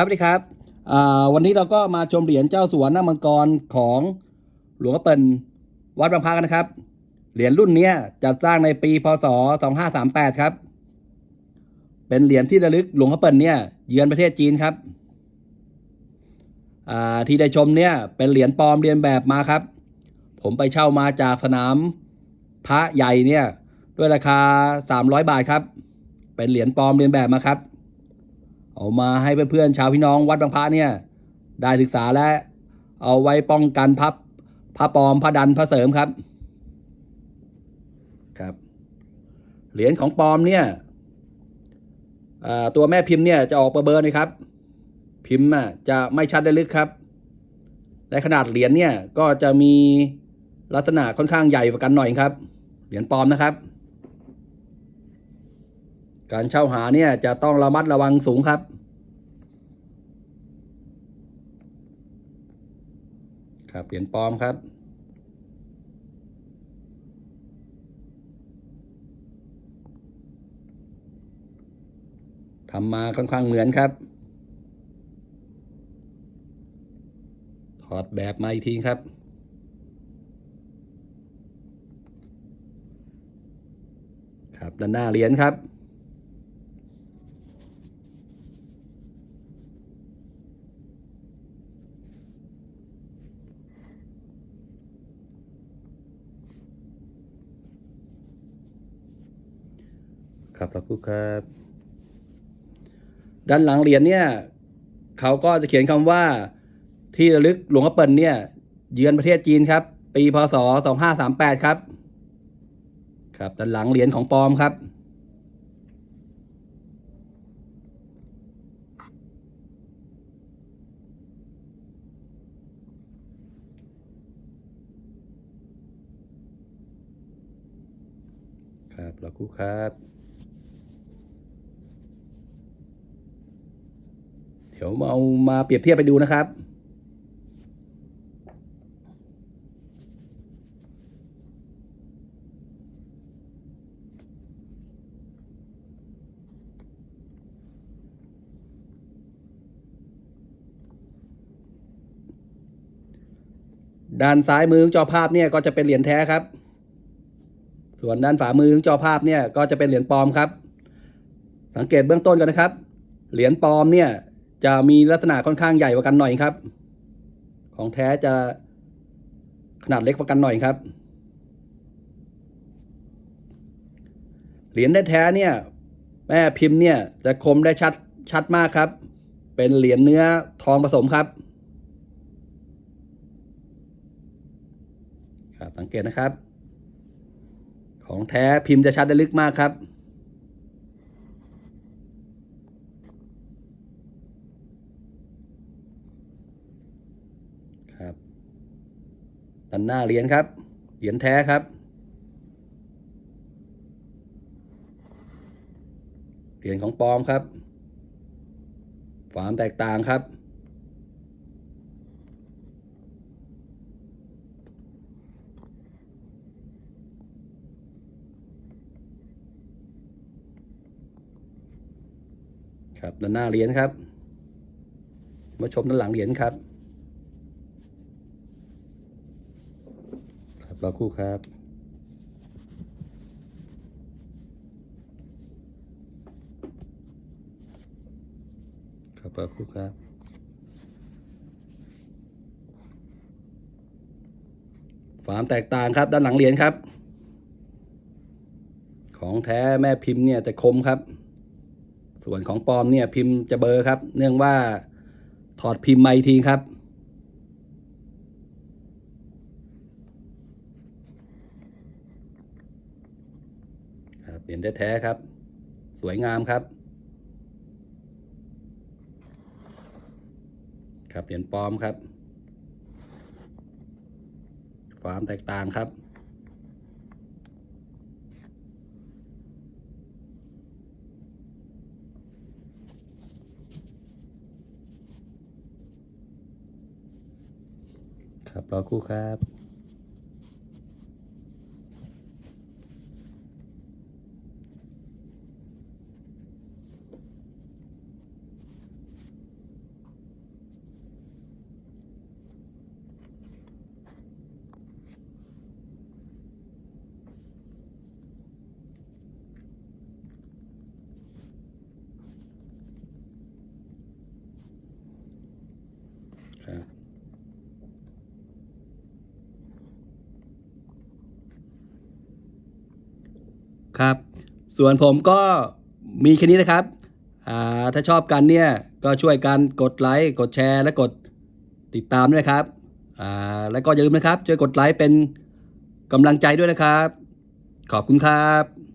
ครับสวัสดีครับวันนี้เราก็มาชมเหรียญเจ้าสวหน้ามังกรของหลวงพ่อเปิลวัดบางพระกันนะครับ เหรียญรุ่นนี้จัดสร้างในปีพศ 2538 ครับ เป็นเหรียญที่ระลึกหลวงพ่อเปิลเนี่ยเยือนประเทศจีนครับที่ได้ชมเนี่ยเป็นเหรียญปลอมเรียนแบบมาครับ ผมไปเช่ามาจากสนามพระใหญ่เนี่ยด้วยราคา 300 บาทครับ เป็นเหรียญปลอมเรียนแบบมาครับ เอามาให้เพื่อนๆชาวพี่น้องวัดบางพระเนี่ย ได้ศึกษาและ เอาไว้ป้องกันพับพระปลอมพระดันพระเสริมครับครับ เหรียญของปลอมเนี่ยตัวแม่พิมพ์เนี่ยจะออกเบอร์นะครับ พิมพ์จะไม่ชัดได้ลึกครับและขนาดเหรียญเนี่ยก็จะมีลักษณะค่อนข้างใหญ่กว่ากันหน่อยครับ เหรียญปลอมนะครับ การเช่าหาเนี่ยจะต้องระมัดระวังสูงครับ ครับเหรียญปลอมครับ ทำมาค่อนข้างเหมือนครับถอดแบบมาอีกทีครับครับด้านหน้าเหรียญครับ ครับพระครูครับ ด้านหลังเหรียญเนี่ยเขาก็จะเขียนคำว่าที่ระลึกหลวงพ่อเปิลเนี่ย เยือนประเทศจีนครับ ปีพศ2538ครับ ครับด้านหลังเหรียญของปลอมครับครับพระครูครับ ดี๋ยวเอามาเปรียบเทียบไปดูนะครับ ด้านซ้ายมือของจอภาพเนี่ยก็จะเป็นเหรียญแท้ครับ ส่วนด้านฝ่ามือของจอภาพเนี่ยก็จะเป็นเหรียญปลอมครับ สังเกตเบื้องต้นกันนะครับ เหรียญปลอมเนี่ย จะมีลักษณะค่อนข้างใหญ่กว่ากันหน่อยครับ ของแท้จะขนาดเล็กกว่ากันหน่อยครับ เหรียญแท้เนี่ย แม่พิมพ์เนี่ยจะคมได้ชัดชัดมากครับ เป็นเหรียญเนื้อทองผสมครับ ครับสังเกตนะครับ ของแท้พิมพ์จะชัดได้ลึกมากครับ ครับด้านหน้าเหรียญครับ เหรียญแท้ครับ เหรียญของปลอมครับฝามแตกต่างครับ ครับด้านหน้าเหรียญครับ มาชมด้านหลังเหรียญครับ ค รอคู่ครับ ครับรอคู่ครับฝามแตกต่างครับ ด้านหลังเหรียญครับ ของแท้แม่พิมพ์เนี่ยจะคมครับ ส่วนของปลอมเนี่ยพิมพ์จะเบอร์ครับ เนื่องว่าถอดพิมพ์มาอีกทีครับ ครับ เหรียญแท้ๆครับ สวยงามครับ ครับเหรียญปลอมครับฟามแตกต่างครับ ครับรอคู่ครับ ค ครับ ส่วนผมก็มีแค่นี้นะครับ ถ้าชอบกันเนี่ยก็ช่วยกันกดไลค์กดแชร์ และกดติดตามด้วยนะครับ แล้วก็อย่าลืมนะครับช่วยกดไลค์เป็นกำลังใจด้วยนะครับ ขอบคุณครับ